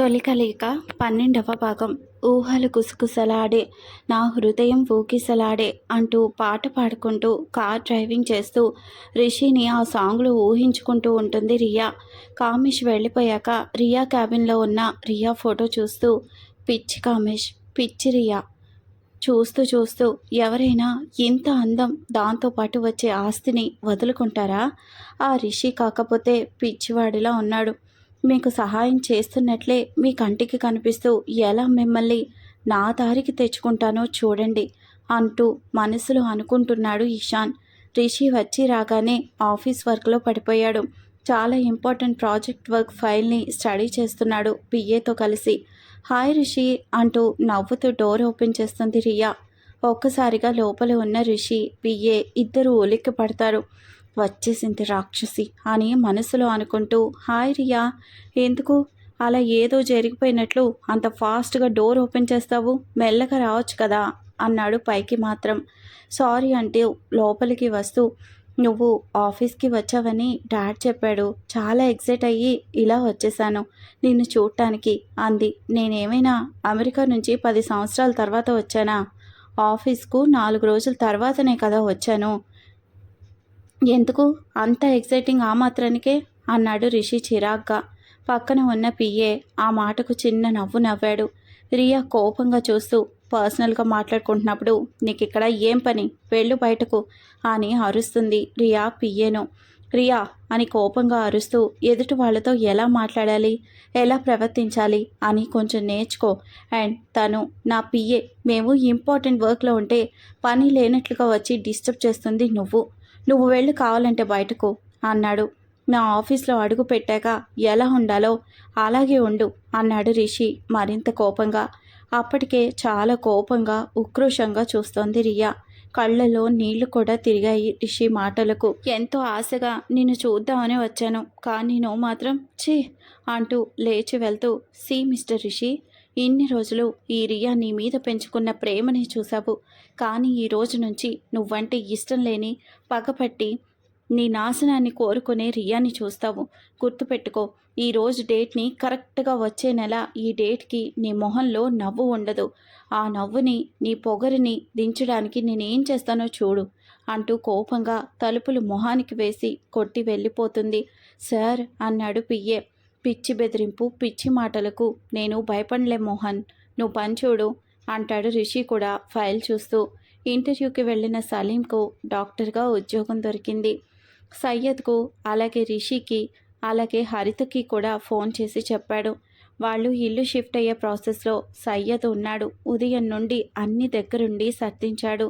తొలికలిక పన్నెండవ భాగం ఊహలు గుసగుసలాడే నా హృదయం ఊకిసలాడే అంటూ పాట పాడుకుంటూ కార్ డ్రైవింగ్ చేస్తూ రిషిని ఆ సాంగ్లో ఊహించుకుంటూ ఉంటుంది రియా. కామేష్ వెళ్ళిపోయాక రియా క్యాబిన్లో ఉన్న రియా ఫోటో చూస్తూ పిచ్చి కామేష్ పిచ్చి రియా. చూస్తూ చూస్తూ ఎవరైనా ఇంత అందం దాంతోపాటు వచ్చే ఆస్తిని వదులుకుంటారా ఆ రిషి కాకపోతే పిచ్చివాడిలా ఉన్నాడు. మీకు సహాయం చేస్తున్నట్లే మీ కంటికి కనిపిస్తూ ఎలా మిమ్మల్ని నా దారికి తెచ్చుకుంటానో చూడండి అంటూ మనసులో అనుకుంటున్నాడు ఇషాన్ రిషి వచ్చి రాగానే ఆఫీస్ వర్క్లో పడిపోయాడు. చాలా ఇంపార్టెంట్ ప్రాజెక్ట్ వర్క్ ఫైల్ని స్టడీ చేస్తున్నాడు పిఏతో కలిసి. హాయ్ రిషి అంటూ నవ్వుతూ డోర్ ఓపెన్ చేస్తుంది రియా. ఒక్కసారిగా లోపల ఉన్న రిషి పిఏ ఇద్దరు ఉలిక్కి పడతారు వచ్చేసింది రాక్షసి అని మనసులో అనుకుంటూ హాయ్ రియా ఎందుకు? అలా ఏదో జరిగిపోయినట్లు అంత ఫాస్ట్గా డోర్ ఓపెన్ చేస్తావు? మెల్లగా రావచ్చు కదా? అన్నాడు పైకి మాత్రం. సారీ అంటే లోపలికి వస్తూ నువ్వు ఆఫీస్కి వచ్చావని డాడ్ చెప్పాడు. చాలా ఎక్సైట్ అయ్యి ఇలా వచ్చేసాను నిన్ను చూడటానికి అంది. నేనేమైనా అమెరికా నుంచి పది సంవత్సరాల తర్వాత వచ్చానా? ఆఫీస్కు నాలుగు రోజుల తర్వాతనే కదా వచ్చాను. ఎందుకు? అంత ఎక్సైటింగ్ ఆ మాత్రానికే? అన్నాడు రిషి చిరాగ్గా. పక్కన ఉన్న పిఏ ఆ మాటకు చిన్న నవ్వు నవ్వాడు. రియా కోపంగా చూస్తూ పర్సనల్గా మాట్లాడుకుంటున్నప్పుడు నీకు ఇక్కడ ఏం పని? వెళ్ళు బయటకు అని అరుస్తుంది రియా పియ్యేను రియా అని కోపంగా అరుస్తూ ఎదుటి వాళ్ళతో ఎలా మాట్లాడాలి? ఎలా ప్రవర్తించాలి? అని కొంచెం నేర్చుకో. అండ్ తను నా పిఏ మేము ఇంపార్టెంట్ వర్క్లో ఉంటే పని లేనట్లుగా వచ్చి డిస్టర్బ్ చేస్తుంది నువ్వు. నువ్వు వెళ్ళి కావాలంటే బయటకు అన్నాడు. నా ఆఫీస్లో అడుగు పెట్టాక ఎలా ఉండాలో అలాగే ఉండు అన్నాడు రిషి మరింత కోపంగా. అప్పటికే చాలా కోపంగా ఉక్రోషంగా చూస్తోంది రియా. కళ్ళలో నీళ్ళు కూడా తిరిగాయి రిషి మాటలకు. ఎంతో ఆశగా నిన్ను చూద్దామని వచ్చాను కానీ నువ్వు మాత్రం ఛీ అంటూ లేచి వెళ్తూ సి మిస్టర్ రిషి ఇన్ని రోజులు ఈ రియా నీ మీద పెంచుకున్న ప్రేమని చూసావు కానీ ఈ రోజు నుంచి నువ్వంటే ఇష్టం లేని పగపట్టి నీ నాశనాన్ని కోరుకునే రియాని చూస్తావు. గుర్తుపెట్టుకో ఈ రోజు డేట్ని కరెక్ట్గా వచ్చే నెల ఈ డేట్కి నీ మొహంలో నవ్వు ఉండదు. ఆ నవ్వుని నీ పొగరిని దించడానికి నేనేం చేస్తానో చూడు అంటూ కోపంగా తలుపులు మొహానికి వేసి కొట్టి వెళ్ళిపోతుంది. సార్ అన్నాడు పియ్యే పిచ్చి బెదిరింపు పిచ్చి మాటలకు నేను భయపడలే మోహన్. నువ్వు పని చూడు. అంటాడు రిషి కూడా ఫైల్ చూస్తూ. ఇంటర్వ్యూకి వెళ్ళిన సలీంకు డాక్టర్గా ఉద్యోగం దొరికింది. సయ్యద్కు అలాగే రిషికి అలాగే హరితకి కూడా ఫోన్ చేసి చెప్పాడు. వాళ్ళు ఇల్లు షిఫ్ట్ అయ్యే ప్రాసెస్లో సయ్యద్ ఉన్నాడు. ఉదయం నుండి అన్ని దగ్గరుండి సర్దించాడు.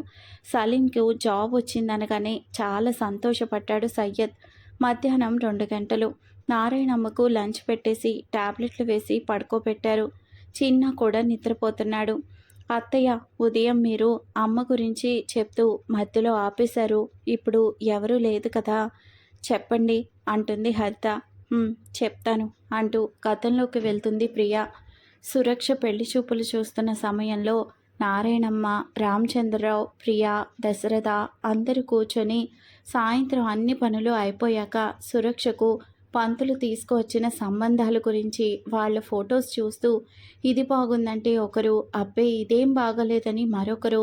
సలీంకు జాబ్ వచ్చిందనగానే చాలా సంతోషపడ్డాడు సయ్యద్. మధ్యాహ్నం రెండు గంటలు. నారాయణమ్మకు లంచ్ పెట్టేసి టాబ్లెట్లు వేసి పడుకోబెట్టారు. చిన్న కూడా నిద్రపోతున్నాడు. అత్తయ్య ఉదయం మీరు అమ్మ గురించి చెప్తూ మధ్యలో ఆపేశారు. ఇప్పుడు ఎవరూ లేదు కదా? చెప్పండి అంటుంది హరిత. చెప్తాను అంటూ గతంలోకి వెళ్తుంది ప్రియా. సురక్ష పెళ్ళి చూపులు చూస్తున్న సమయంలో నారాయణమ్మ రామచంద్రరావు ప్రియా దశరథ అందరూ కూర్చొని సాయంత్రం అన్ని పనులు అయిపోయాక సురక్షకు పంతులు తీసుకువచ్చిన సంబంధాల గురించి వాళ్ళ ఫొటోస్ చూస్తూ ఇది బాగుందంటే ఒకరు అబ్బే ఇదేం బాగలేదని మరొకరు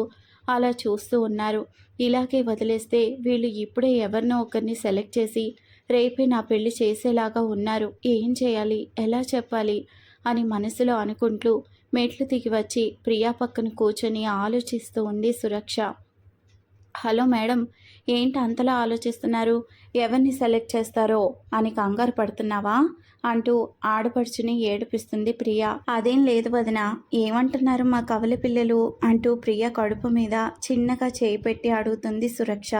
అలా చూస్తూ ఉన్నారు. ఇలాగే వదిలేస్తే వీళ్ళు ఇప్పుడే ఎవరినో ఒకరిని సెలెక్ట్ చేసి రేపే నా పెళ్ళి చేసేలాగా ఉన్నారు ఏం చేయాలి ఎలా చెప్పాలి అని మనసులో అనుకుంటూ మెట్లు దిగి వచ్చి ప్రియా పక్కన కూర్చొని ఆలోచిస్తూ ఉంది సురక్ష. హలో మేడం ఏంటి అంతలా ఆలోచిస్తున్నారు? ఎవరిని సెలెక్ట్ చేస్తారో అని కంగారు పడుతున్నావా? అంటూ ఆడపడుచుని ఏడిపిస్తుంది ప్రియ. అదేం లేదు వదిన ఏమంటున్నారు మా కవలి పిల్లలు? అంటూ ప్రియ కడుపు మీద చిన్నగా చేయి పెట్టి అడుగుతుంది సురక్ష.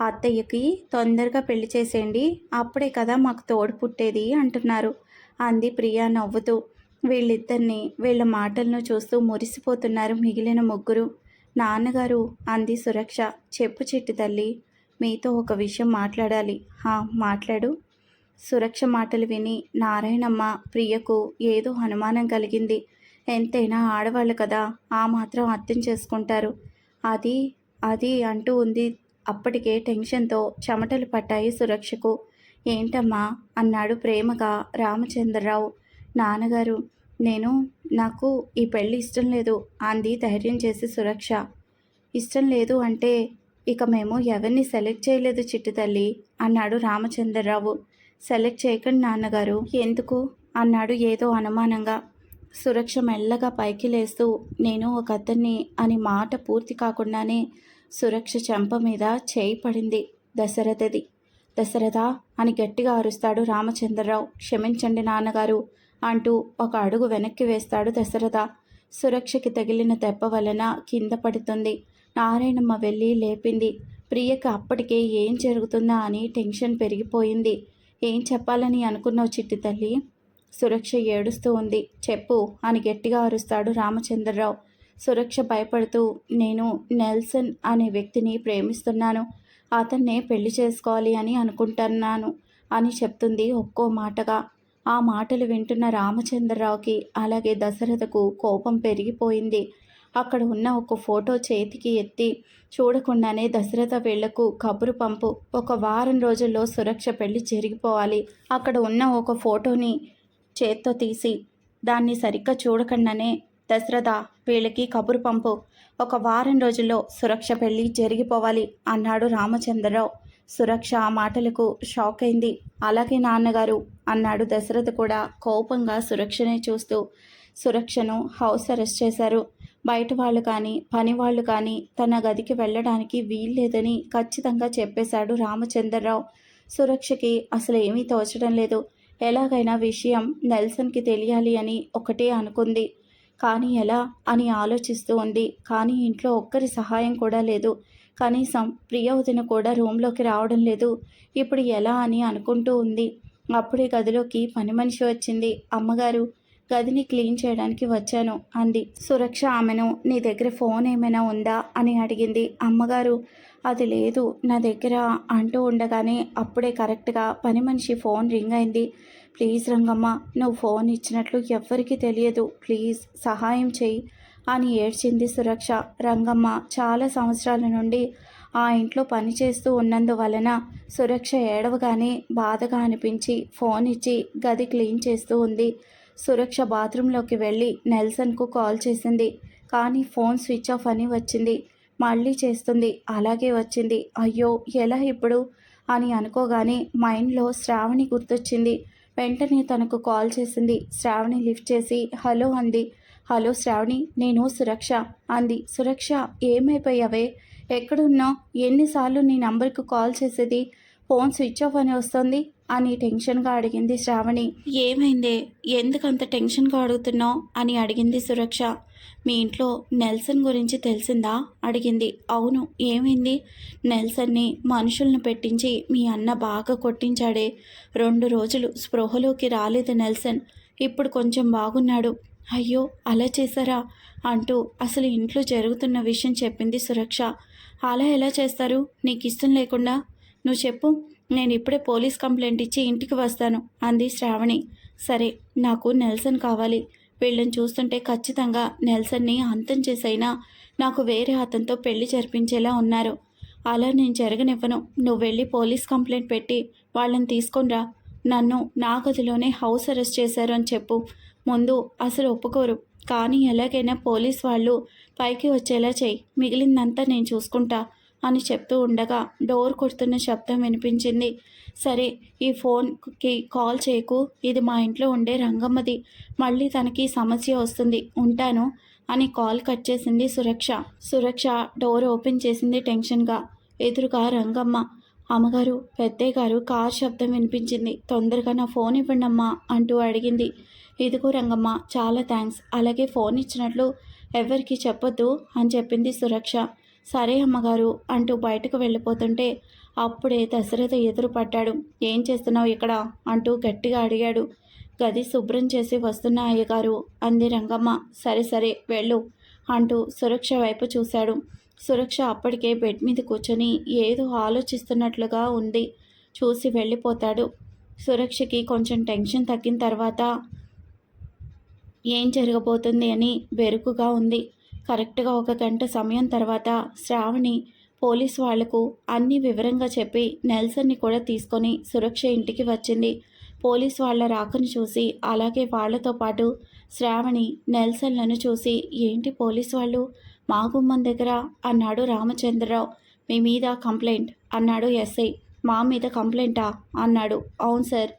అత్తయ్యకి తొందరగా పెళ్ళి చేసేయండి అప్పుడే కదా మాకు తోడు పుట్టేది అంటున్నారు. అంది ప్రియా నవ్వుతూ. వీళ్ళిద్దరిని వీళ్ళ మాటలను చూస్తూ మురిసిపోతున్నారు మిగిలిన ముగ్గురు. నాన్నగారు అంది సురక్ష. చెప్పు చిట్టి తల్లి మీతో ఒక విషయం మాట్లాడాలి. హా మాట్లాడు. సురక్ష మాటలు విని నారాయణమ్మ ప్రియకు ఏదో అనుమానం కలిగింది. ఎంతైనా ఆడవాళ్ళు కదా ఆ మాత్రం అర్థం చేసుకుంటారు. అది అది అంటూ ఉంది. అప్పటికే టెన్షన్తో చెమటలు పట్టాయి సురక్షకు. ఏంటమ్మా? అన్నాడు ప్రేమగా రామచంద్రరావు. నాన్నగారు నేను నాకు ఈ పెళ్ళి ఇష్టం లేదు అంది ధైర్యం చేసి సురక్ష. ఇష్టం లేదు అంటే ఇక మేము ఎవరిని సెలెక్ట్ చేయలేదు చిట్టు తల్లి అన్నాడు రామచంద్రరావు. సెలెక్ట్ చేయకండి నాన్నగారు. ఎందుకు? అన్నాడు ఏదో అనుమానంగా. సురక్ష మెల్లగా పైకి లేస్తూ నేను ఒక అతన్ని అని మాట పూర్తి కాకుండానే సురక్ష చెంప మీద చేయి పడింది దశరథది. దశరథ అని గట్టిగా అరుస్తాడు రామచంద్రరావు. క్షమించండి నాన్నగారు అంటూ ఒక అడుగు వెనక్కి వేస్తాడు దశరథ. సురక్షకి తగిలిన దెబ్బ వలన కింద పడుతుంది. నారాయణమ్మ వెళ్ళి లేపింది. ప్రియకి అప్పటికే ఏం జరుగుతుందా అని టెన్షన్ పెరిగిపోయింది. ఏం చెప్పాలని అనుకున్నావు చిట్టి తల్లి? సురక్ష ఏడుస్తూ ఉంది. చెప్పు అని గట్టిగా అరుస్తాడు రామచంద్రరావు. సురక్ష భయపడుతూ నేను నెల్సన్ అనే వ్యక్తిని ప్రేమిస్తున్నాను. అతన్నే పెళ్ళి చేసుకోవాలి అని అనుకుంటున్నాను అని చెప్తుంది ఒక్కో మాటగా. ఆ మాటలు వింటున్న రామచంద్రరావుకి అలాగే దశరథకు కోపం పెరిగిపోయింది. అక్కడ ఉన్న ఒక ఫోటో చేతికి ఎత్తి చూడకుండానే దశరథ వీళ్ళకు కబురు పంపు. ఒక వారం రోజుల్లో సురక్ష పెళ్ళి జరిగిపోవాలి. అక్కడ ఉన్న ఒక ఫోటోని చేత్తో తీసి దాన్ని సరిగ్గా చూడకుండానే దశరథ వీళ్ళకి కబురు పంపు. ఒక వారం రోజుల్లో సురక్ష పెళ్ళి జరిగిపోవాలి అన్నాడు రామచంద్రరావు. సురక్ష ఆ మాటలకు షాక్ అయింది. అలాగే నాన్నగారు అన్నాడు దశరథ కూడా కోపంగా సురక్షనే చూస్తూ. సురక్షను హౌస్ అరెస్ట్ చేశారు. బయట వాళ్ళు కానీ పని వాళ్ళు కానీ తన గదికి వెళ్ళడానికి వీల్లేదని ఖచ్చితంగా చెప్పేశాడు రామచంద్రరావు. సురక్షకి అసలు ఏమీ తోచడం లేదు. ఎలాగైనా విషయం నెల్సన్కి తెలియాలి అని ఒకటే అనుకుంది. కానీ ఎలా? అని ఆలోచిస్తూ ఉంది. కానీ ఇంట్లో ఒక్కరి సహాయం కూడా లేదు. కనీసం ప్రియవదిన కూడా రూమ్లోకి రావడం లేదు. ఇప్పుడు ఎలా అని అనుకుంటూ ఉంది. అప్పుడే గదిలోకి పని మనిషి వచ్చింది. అమ్మగారు గదిని క్లీన్ చేయడానికి వచ్చాను అంది. సురక్ష ఆమెను నీ దగ్గర ఫోన్ ఏమైనా ఉందా? అని అడిగింది. అమ్మగారు అది లేదు. నా దగ్గర అంటూ ఉండగానే అప్పుడే కరెక్ట్గా పని మనిషి ఫోన్ రింగ్ అయింది. ప్లీజ్ రంగమ్మ నువ్వు ఫోన్ ఇచ్చినట్లు ఎవ్వరికీ తెలియదు. ప్లీజ్ సహాయం చెయ్యి అని ఏడ్చింది సురక్ష. రంగమ్మ చాలా సంవత్సరాల నుండి ఆ ఇంట్లో పనిచేస్తూ ఉన్నందువలన సురక్ష ఏడవగానే బాధగా అనిపించి ఫోన్ ఇచ్చి గది క్లీన్ చేస్తూ ఉంది. సురక్ష బాత్రూంలోకి వెళ్ళి నెల్సన్కు కాల్ చేసింది. కానీ ఫోన్ స్విచ్ ఆఫ్ అని వచ్చింది. మళ్ళీ చేస్తుంది. అలాగే వచ్చింది. అయ్యో ఎలా ఇప్పుడు? అని అనుకోగానే మైండ్లో శ్రావణి గుర్తొచ్చింది. వెంటనే తనకు కాల్ చేసింది. శ్రావణి లిఫ్ట్ చేసి హలో అంది. హలో శ్రావణి నేను సురక్ష అంది. సురక్ష ఏమైపోయావే? ఎక్కడున్నావు? ఎన్నిసార్లు నీ నంబర్కు కాల్ చేసేది? ఫోన్ స్విచ్ ఆఫ్ అని వస్తుంది. అని టెన్షన్గా అడిగింది శ్రావణి. ఏమైందే? ఎందుకంత టెన్షన్గా అడుగుతున్నావు? అని అడిగింది సురక్ష. మీ ఇంట్లో నెల్సన్ గురించి తెలిసిందా? అడిగింది. అవును ఏమైంది? నెల్సన్ని మనుషులను పెట్టించి మీ అన్న బాగా కొట్టించాడే. రెండు రోజులు స్పృహలోకి రాలేదు నెల్సన్. ఇప్పుడు కొంచెం బాగున్నాడు. అయ్యో అలా చేశారా? అంటూ అసలు ఇంట్లో జరుగుతున్న విషయం చెప్పింది సురక్ష. అలా ఎలా చేస్తారు? నీకు ఇష్టం లేకుండా. నువ్వు చెప్పు. నేను ఇప్పుడే పోలీస్ కంప్లైంట్ ఇచ్చి ఇంటికి వస్తాను అంది శ్రావణి. సరే నాకు నెల్సన్ కావాలి. వీళ్ళని చూస్తుంటే ఖచ్చితంగా నెల్సన్ని అంతం చేసైనా నాకు వేరే అతనితో పెళ్ళి జరిపించేలా ఉన్నారు. అలా నేను జరగనివ్వను. నువ్వు వెళ్ళి పోలీస్ కంప్లైంట్ పెట్టి వాళ్ళని తీసుకునిరా నన్ను నా గదిలోనే హౌస్ అరెస్ట్ చేశారు అని చెప్పు. ముందు అసలు ఒప్పుకోరు. కానీ ఎలాగైనా పోలీస్ వాళ్ళు పైకి వచ్చేలా చెయ్యి మిగిలిందంతా నేను చూసుకుంటా. అని చెప్తూ ఉండగా డోర్ కొడుతున్న శబ్దం వినిపించింది. సరే ఈ ఫోన్కి కాల్ చేయకు. ఇది మా ఇంట్లో ఉండే రంగమ్మది. మళ్ళీ తనకి సమస్య వస్తుంది. ఉంటాను అని కాల్ కట్ చేసింది సురక్ష. సురక్ష డోర్ ఓపెన్ చేసింది టెన్షన్గా. ఎదురుగా రంగమ్మ అమ్మగారు పెద్దయ్య గారు కార్ శబ్దం వినిపించింది. తొందరగా నా ఫోన్ ఇవ్వండి అమ్మా అంటూ అడిగింది. ఇదిగో రంగమ్మ చాలా థ్యాంక్స్ అలాగే ఫోన్ ఇచ్చినట్లు ఎవరికి చెప్పొద్దు అని చెప్పింది సురక్ష. సరే అమ్మగారు అంటూ బయటకు వెళ్ళిపోతుంటే అప్పుడే దశరథ ఎదురుపడ్డాడు ఏం చేస్తున్నావు ఇక్కడ? అంటూ గట్టిగా అడిగాడు. గది శుభ్రం చేసి వస్తున్న అయ్యగారు. అంది రంగమ్మ. సరే సరే వెళ్ళు అంటూ సురక్ష వైపు చూశాడు. సురక్ష అప్పటికే బెడ్ మీద కూర్చొని ఏదో ఆలోచిస్తున్నట్లుగా ఉంది. చూసి వెళ్ళిపోతాడు. సురక్షకి కొంచెం టెన్షన్ తగ్గిన తర్వాత ఏం జరగబోతుంది? అని బెరుకుగా ఉంది. కరెక్ట్గా ఒక గంట సమయం తర్వాత శ్రావణి పోలీస్ వాళ్ళకు అన్ని వివరంగా చెప్పి నెల్సన్ని కూడా తీసుకొని సురక్ష ఇంటికి వచ్చింది. పోలీస్ వాళ్ళ రాకను చూసి అలాగే వాళ్ళతో పాటు శ్రావణి నెల్సన్లను చూసి ఏంటి పోలీస్ వాళ్ళు? మా గుమ్మం దగ్గర అన్నాడు రామచంద్రరావు. మీ మీద కంప్లైంట్ అన్నాడు ఎస్ఐ. మా మీద కంప్లైంటా అన్నాడు. అవును సార్.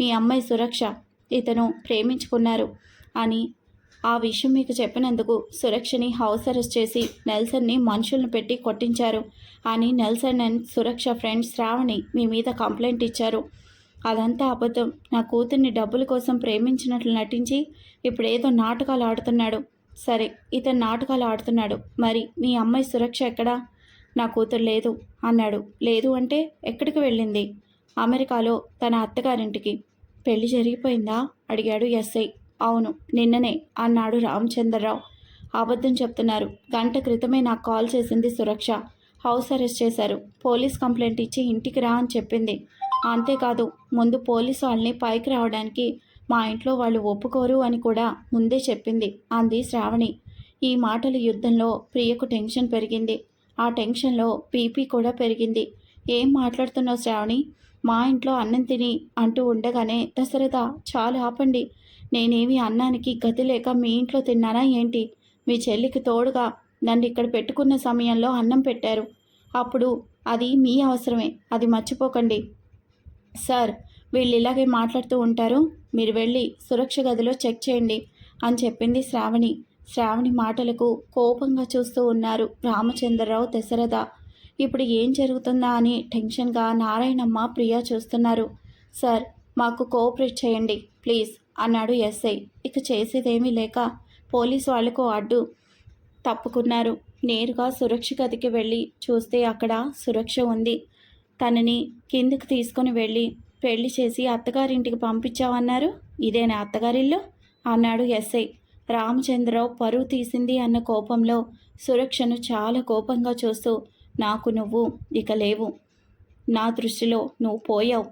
మీ అమ్మాయి సురక్ష. ఇతను ప్రేమించుకున్నారు అని ఆ విషయం మీకు చెప్పినందుకు సురక్షని హౌస్ అరెస్ట్ చేసి నెల్సన్ని మనుషులను పెట్టి కొట్టించారు. అని Nelson and Suraksha friend Shravani మీ మీద కంప్లైంట్ ఇచ్చారు. అదంతా అబద్ధం. నా కూతుర్ని డబ్బుల కోసం ప్రేమించినట్లు నటించి ఇప్పుడు ఏదో నాటకాలు ఆడుతున్నాడు. సరే ఇతను నాటకాలు ఆడుతున్నాడు. మరి మీ అమ్మాయి సురక్ష ఎక్కడా? నా కూతురు లేదు అన్నాడు. లేదు అంటే ఎక్కడికి వెళ్ళింది? అమెరికాలో తన అత్తగారింటికి. పెళ్ళి జరిగిపోయిందా? అడిగాడు ఎస్ఐ. అవును నిన్ననే అన్నాడు రామచంద్రరావు అబద్ధం చెప్తున్నారు. గంట క్రితమే నాకు కాల్ చేసింది సురక్ష. హౌస్ అరెస్ట్ చేశారు. పోలీస్ కంప్లైంట్ ఇచ్చి ఇంటికి రా అని చెప్పింది. అంతేకాదు ముందు పోలీసు వాళ్ళని పైకి రావడానికి మా ఇంట్లో వాళ్ళు ఒప్పుకోరు అని కూడా ముందే చెప్పింది. అంది శ్రావణి. ఈ మాటల యుద్ధంలో ప్రియకు టెన్షన్ పెరిగింది. ఆ టెన్షన్లో పీపీ కూడా పెరిగింది. ఏం మాట్లాడుతున్నావు శ్రావణి? మా ఇంట్లో అన్నం తిని అంటూ ఉండగానే దశరథ చాలు ఆపండి. నేనేమి అన్నానికి గతి లేక మీ ఇంట్లో తిన్నానా ఏంటి? మీ చెల్లికి తోడుగా నన్ను ఇక్కడ పెట్టుకున్న సమయంలో అన్నం పెట్టారు. అప్పుడు అది మీ అవసరమే అది మర్చిపోకండి. సార్ వీళ్ళు ఇలాగే మాట్లాడుతూ ఉంటారు. మీరు వెళ్ళి సురక్ష గదిలో చెక్ చేయండి అని చెప్పింది శ్రావణి. శ్రావణి మాటలకు కోపంగా చూస్తూ ఉన్నారు రామచంద్రరావు దశరథ. ఇప్పుడు ఏం జరుగుతుందా అని టెన్షన్గా నారాయణమ్మ ప్రియా చూస్తున్నారు. సార్ మాకు కోఆపరేట్ చేయండి ప్లీజ్. అన్నాడు ఎస్ఐ. ఇక చేసేదేమీ లేక పోలీసు వాళ్ళకు అడ్డు తప్పుకున్నారు. నేరుగా సురక్ష గదికి వెళ్ళి చూస్తే అక్కడ సురక్ష ఉంది. తనని కిందకు తీసుకొని వెళ్ళి పెళ్ళి చేసి అత్తగారింటికి పంపించావన్నారు. ఇదేనా అత్తగారిల్లు? అన్నాడు ఎస్ఐ. రామచంద్రరావు పరువు తీసింది అన్న కోపంలో సురక్షను చాలా కోపంగా చూస్తూ నాకు నువ్వు ఇక లేవు. నా దృష్టిలో నువ్వు పోయావు.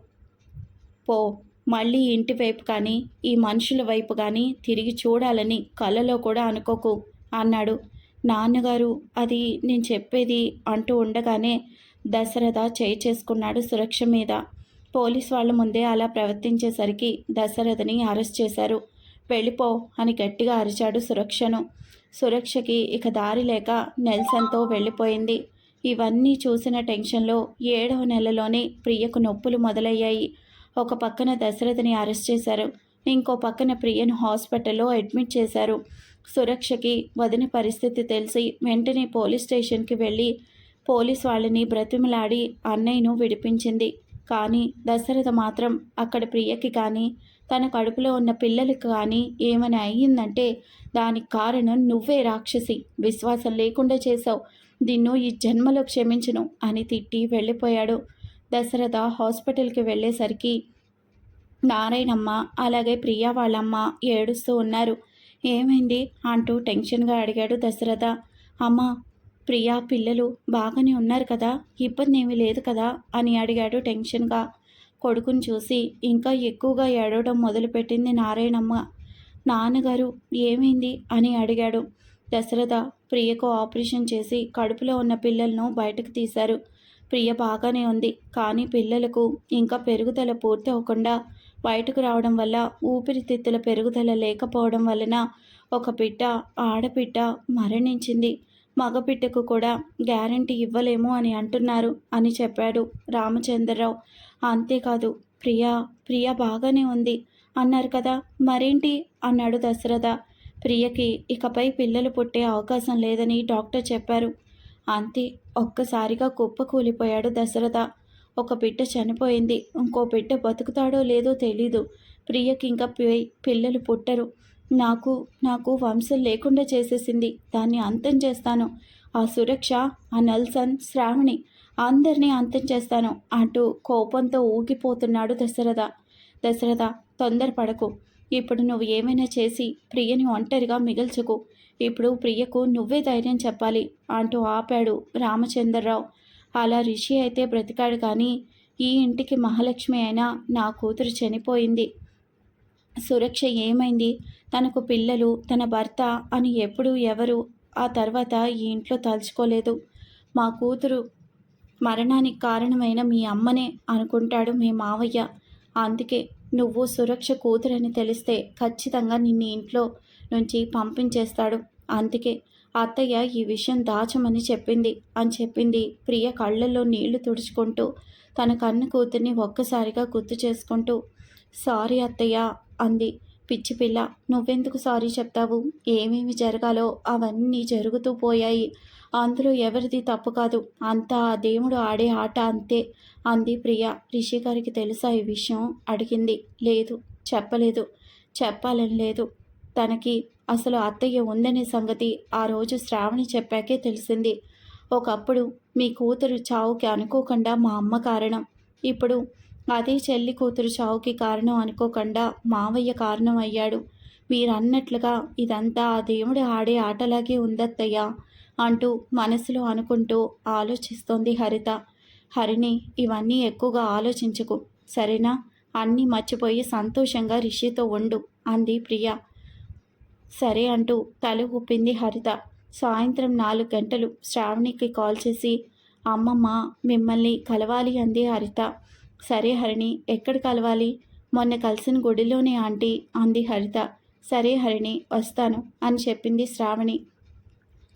పో. మళ్ళీ ఇంటి వైపు కానీ ఈ మనుషుల వైపు కానీ తిరిగి చూడాలని కళ్ళలో కూడా అనుకోకు అన్నాడు. నాన్నగారు అది నేను చెప్పేది అంటూ ఉండగానే దశరథ చేయి చేసుకున్నాడు సురక్ష మీద. పోలీస్ వాళ్ళ ముందే అలా ప్రవర్తించేసరికి దశరథని అరెస్ట్ చేశారు. వెళ్ళిపో అని గట్టిగా అరిచాడు సురక్షను. సురక్షకి ఇక దారి లేక నెల్సన్తో వెళ్ళిపోయింది. ఇవన్నీ చూసిన టెన్షన్లో ఏడవ నెలలోనే ప్రియకు నొప్పులు మొదలయ్యాయి. ఒక పక్కన దశరథని అరెస్ట్ చేశారు. ఇంకో పక్కన ప్రియను హాస్పిటల్లో అడ్మిట్ చేశారు. సురక్షకి వదిన పరిస్థితి తెలిసి వెంటనే పోలీస్ స్టేషన్కి వెళ్ళి పోలీస్ వాళ్ళని బ్రతిమలాడి అన్నయ్యను విడిపించింది. కానీ దశరథ మాత్రం అక్కడ ప్రియకి కానీ తన కడుపులో ఉన్న పిల్లలకు కానీ ఏమైనా అయ్యిందంటే దానికి కారణం నువ్వే రాక్షసి విశ్వాసం లేకుండా చేశావు. నిన్ను ఈ జన్మలో క్షమించను అని తిట్టి వెళ్ళిపోయాడు. దశరథ హాస్పిటల్కి వెళ్ళేసరికి నారాయణమ్మ అలాగే ప్రియా వాళ్ళమ్మ ఏడుస్తూ ఉన్నారు. ఏమైంది? అంటూ టెన్షన్గా అడిగాడు దశరథ. అమ్మ ప్రియా పిల్లలు బాగానే ఉన్నారు కదా ఇబ్బంది ఏమీ లేదు కదా? అని అడిగాడు టెన్షన్గా. కొడుకుని చూసి ఇంకా ఎక్కువగా ఏడవడం మొదలుపెట్టింది నారాయణమ్మ. నాన్నగారు ఏమైంది? అని అడిగాడు. దశరథ ప్రియకు ఆపరేషన్ చేసి కడుపులో ఉన్న పిల్లలను బయటకు తీశారు. ప్రియ బాగానే ఉంది. కానీ పిల్లలకు ఇంకా పెరుగుదల పూర్తి అవ్వకుండా బయటకు రావడం వల్ల ఊపిరితిత్తుల పెరుగుదల లేకపోవడం వలన ఒక బిడ్డ ఆడబిడ్డ మరణించింది. మగబిడ్డకు కూడా గ్యారంటీ ఇవ్వలేము అని అంటున్నారు అని చెప్పాడు రామచంద్రరావు. అంతేకాదు ప్రియా ప్రియా బాగానే ఉంది అన్నారు కదా మరేంటి? అన్నాడు దశరథ. ప్రియకి ఇకపై పిల్లలు పుట్టే అవకాశం లేదని డాక్టర్ చెప్పారు. అంతే ఒక్కసారిగా కుప్ప కూలిపోయాడు దశరథ. ఒక బిడ్డ చనిపోయింది. ఇంకో బిడ్డ బతుకుతాడో లేదో తెలీదు. ప్రియకి ఇంకా పిల్లలు పుట్టరు. నాకు నాకు వంశం లేకుండా చేసేసింది. దాన్ని అంతం చేస్తాను. ఆ సురక్ష ఆ నల్సన్ శ్రావణి అందరినీ అంతం చేస్తాను అంటూ కోపంతో ఊగిపోతున్నాడు దశరథ. దశరథ తొందరపడకు. ఇప్పుడు నువ్వు ఏమైనా చేసి ప్రియని ఒంటరిగా మిగల్చుకు. ఇప్పుడు ప్రియకు నువ్వే ధైర్యం చెప్పాలి అంటూ ఆపాడు రామచంద్రరావు. అలా రిషి అయితే బ్రతికాడు కానీ ఈ ఇంటికి మహాలక్ష్మి అయినా నా కూతురు చనిపోయింది. సురక్ష ఏమైంది? తనకు పిల్లలు తన భర్త అని ఎప్పుడు ఎవరు ఆ తర్వాత ఈ ఇంట్లో తలుచుకోలేదు. మా కూతురు మరణానికి కారణమైన మీ అమ్మనే అనుకుంటాడు మీ మావయ్య. అందుకే నువ్వు సురక్ష కూతురని తెలిస్తే ఖచ్చితంగా నిన్ను ఇంట్లో నుంచి పంపించేస్తాడు. అందుకే అత్తయ్య ఈ విషయం దాచమని చెప్పింది. అని చెప్పింది. ప్రియ కళ్ళల్లో నీళ్ళు తుడుచుకుంటూ తన కన్ను కూతుర్ని ఒక్కసారిగా గుర్తు చేసుకుంటూ సారీ అత్తయ్య అంది. పిచ్చి పిల్ల నువ్వెందుకు సారీ చెప్తావు? ఏమేమి జరగాలో అవన్నీ జరుగుతూ పోయాయి. అందులో ఎవరిది తప్పు కాదు. అంతా ఆ దేవుడు ఆడే ఆట అంతే అంది ప్రియ. రిషి గారికి తెలుసా ఈ విషయం? అడిగింది. లేదు చెప్పలేదు. చెప్పాలని లేదు. తనకి అసలు అత్తయ్య ఉందనే సంగతి ఆ రోజు శ్రావణి చెప్పాకే తెలిసింది. ఒకప్పుడు మీ కూతురు చావుకి అనుకోకుండా మా అమ్మ కారణం. ఇప్పుడు అదే చెల్లి కూతురు చావుకి కారణం అనుకోకుండా మావయ్య కారణం అయ్యాడు. మీరన్నట్లుగా ఇదంతా ఆ దేవుడు ఆడే ఆటలాగే ఉందత్తయ్య అంటూ మనసులో అనుకుంటూ ఆలోచిస్తోంది హరిత. హరిని ఇవన్నీ ఎక్కువగా ఆలోచించుకు. సరేనా? అన్నీ మర్చిపోయి సంతోషంగా రిషితో ఉండు అంది ప్రియ. సరే అంటూ తల ఊపింది హరిత. సాయంత్రం నాలుగు గంటలు శ్రావణికి కాల్ చేసి అమ్మమ్మ మిమ్మల్ని కలవాలి అంది హరిత. సరే హరిణి ఎక్కడ కలవాలి? మొన్న కలిసిన గుడిలోనే ఆంటీ అంది హరిత. సరే హరిణి వస్తాను అని చెప్పింది శ్రావణి.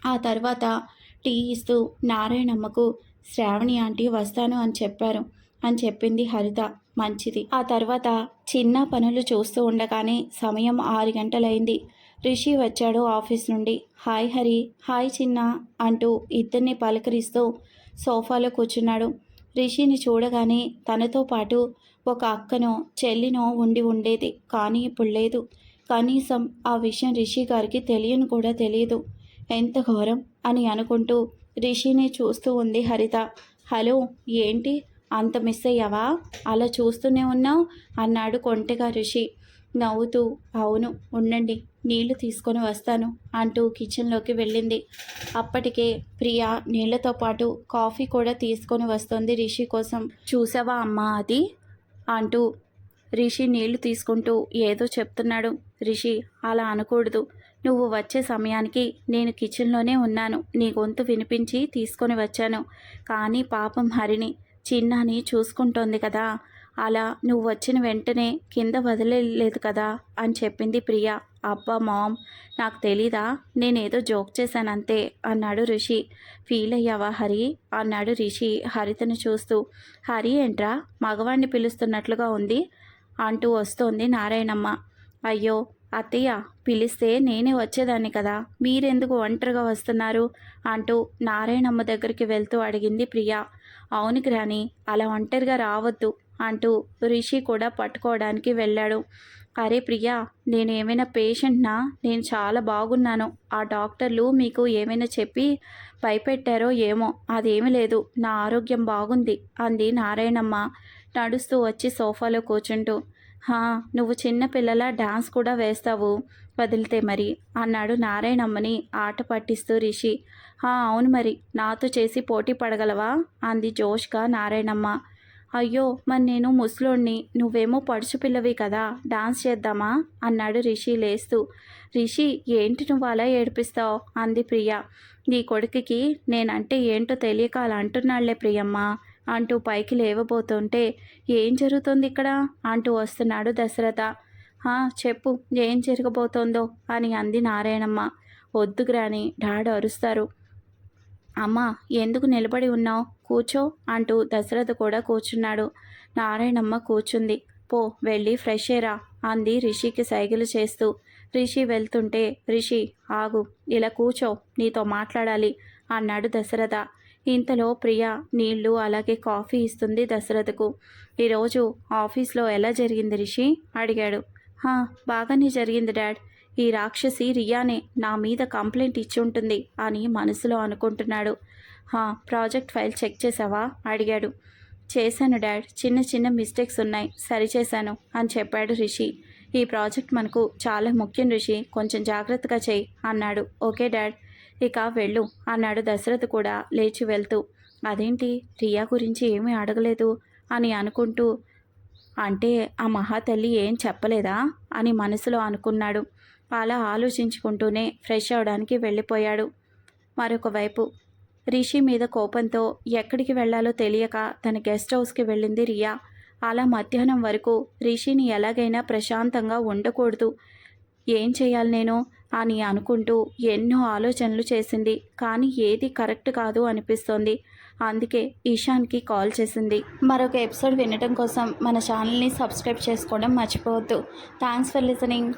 ఆ తర్వాత టీ ఇస్తూ నారాయణమ్మకు శ్రావణి ఆంటీ వస్తాను అని చెప్పారు అని చెప్పింది హరిత. మంచిది. ఆ తర్వాత చిన్న పనులు చూస్తూ ఉండగానే సమయం ఆరు గంటలైంది. రిషి వచ్చాడు ఆఫీస్ నుండి. హాయ్ హరి హాయ్ చిన్న అంటూ ఇద్దరిని పలకరిస్తూ సోఫాలో కూర్చున్నాడు. రిషిని చూడగానే తనతో పాటు ఒక అక్కనో చెల్లినో ఉండి ఉండేది. కానీ ఇప్పుడు లేదు. కనీసం ఆ విషయం రిషి గారికి తెలియని కూడా తెలియదు. ఎంత ఘోరం అని అనుకుంటూ రిషిని చూస్తూ ఉంది హరిత. హలో ఏంటి? అంత మిస్ అయ్యావా? అలా చూస్తూనే ఉన్నావు? అన్నాడు కొంటెగా రిషి. నవ్వుతూ అవును ఉండండి. నీళ్ళు తీసుకొని వస్తాను అంటూ కిచెన్లోకి వెళ్ళింది. అప్పటికే ప్రియా నీళ్ళతో పాటు కాఫీ కూడా తీసుకొని వస్తుంది రిషి కోసం. చూసావా అమ్మా అది? అంటూ రిషి నీళ్ళు తీసుకుంటూ ఏదో చెప్తున్నాడు. రిషి అలా అనకూడదు. నువ్వు వచ్చే సమయానికి నేను కిచెన్లోనే ఉన్నాను. నీ గొంతు వినిపించి తీసుకొని వచ్చాను. కానీ పాపం హరిని చిన్నాని చూసుకుంటోంది కదా. అలా నువ్వు వచ్చిన వెంటనే కింద వదిలేదు కదా అని చెప్పింది ప్రియా. అబ్బా మామ్ నాకు తెలీదా? నేనేదో జోక్ చేశానంతే అన్నాడు రిషి. ఫీల్ అయ్యావా హరి? అన్నాడు రిషి హరితను చూస్తూ. హరి ఏంట్రా? మగవాణ్ణి పిలుస్తున్నట్లుగా ఉంది? అంటూ వస్తోంది నారాయణమ్మ. అయ్యో అత్తయ్య పిలిస్తే నేనే వచ్చేదాన్ని కదా. మీరెందుకు ఒంటరిగా వస్తున్నారు? అంటూ నారాయణమ్మ దగ్గరికి వెళ్తూ అడిగింది ప్రియా. అవును గ్రాని అలా ఒంటరిగా రావద్దు అంటూ రిషి కూడా పట్టుకోవడానికి వెళ్ళాడు. అరే ప్రియా నేను ఏమైనా పేషెంట్నా? నేను చాలా బాగున్నాను. ఆ డాక్టర్లు మీకు ఏమైనా చెప్పి భయపెట్టారో ఏమో. అదేమీ లేదు. నా ఆరోగ్యం బాగుంది. అంది నారాయణమ్మ నడుస్తూ వచ్చి సోఫాలో కూర్చుంటూ. హా నువ్వు చిన్న పిల్లల డాన్స్ కూడా వేస్తావు. వదిలితే మరి? అన్నాడు నారాయణమ్మని ఆట పట్టిస్తూ రిషి. హా అవును మరి. నాతో చేసి పోటీ పడగలవా? అంది జోష్గా నారాయణమ్మ. అయ్యో మరి నేను ముసలోడిని. నువ్వేమో పడుచు పిల్లవి కదా డాన్స్ చేద్దామా? అన్నాడు రిషి లేస్తూ. రిషి ఏంటి నువ్వు అలా ఏడిపిస్తావు? అంది ప్రియ. నీ కొడుకుకి నేనంటే ఏంటో తెలియక అలా అంటున్నాళ్ళే ప్రియమ్మ అంటూ పైకి లేవబోతుంటే. ఏం జరుగుతుంది ఇక్కడ? అంటూ వస్తున్నాడు దశరథ. చెప్పు ఏం జరగబోతోందో? అని అంది నారాయణమ్మ. వద్దు గ్రాని డాడ్ అరుస్తారు. అమ్మా ఎందుకు నిలబడి ఉన్నావు? కూర్చో అంటూ దశరథ కూడా కూర్చున్నాడు. నారాయణమ్మ కూర్చుంది. పో వెళ్ళి ఫ్రెష్ ఏరా అంది రిషికి సైగలు చేస్తూ. రిషి వెళ్తుంటే రిషి ఆగు ఇలా కూర్చో నీతో మాట్లాడాలి అన్నాడు దశరథ. ఇంతలో ప్రియ నీళ్ళు అలాగే కాఫీ ఇస్తుంది దశరథకు. ఈరోజు ఆఫీస్లో ఎలా జరిగింది రిషి? అడిగాడు. హా బాగానే జరిగింది డాడ్. ఈ రాక్షసి రియానే నా మీద కంప్లైంట్ ఇచ్చి ఉంటుంది అని మనసులో అనుకుంటున్నాడు. ప్రాజెక్ట్ ఫైల్ చెక్ చేసావా? అడిగాడు. చేశాను డాడ్. చిన్న చిన్న మిస్టేక్స్ ఉన్నాయి. సరిచేశాను అని చెప్పాడు రిషి. ఈ ప్రాజెక్ట్ మనకు చాలా ముఖ్యం రిషి. కొంచెం జాగ్రత్తగా చేయి అన్నాడు. Okay dad. ఇక వెళ్ళు అన్నాడు దశరథ్ కూడా లేచి వెళ్తూ. అదేంటి? రియా గురించి ఏమీ అడగలేదు అని అనుకుంటూ. అంటే ఆ మహాతల్లి ఏం చెప్పలేదా? అని మనసులో అనుకున్నాడు. అలా ఆలోచించుకుంటూనే ఫ్రెష్ అవడానికి వెళ్ళిపోయాడు. మరొక వైపు రిషి మీద కోపంతో ఎక్కడికి వెళ్ళాలో తెలియక తన గెస్ట్ హౌస్కి వెళ్ళింది రియా. అలా మధ్యాహ్నం వరకు రిషిని ఎలాగైనా ప్రశాంతంగా ఉండకూడదు. ఏం చేయాలి నేను? అని అనుకుంటూ ఎన్నో ఆలోచనలు చేసింది. కానీ ఏది కరెక్ట్ కాదు అనిపిస్తోంది. అందుకే ఈశాన్కి కాల్ చేసింది. మరొక ఎపిసోడ్ వినడం కోసం మన ఛానల్ని సబ్స్క్రైబ్ చేసుకోవడం మర్చిపోవద్దు. Thanks for listening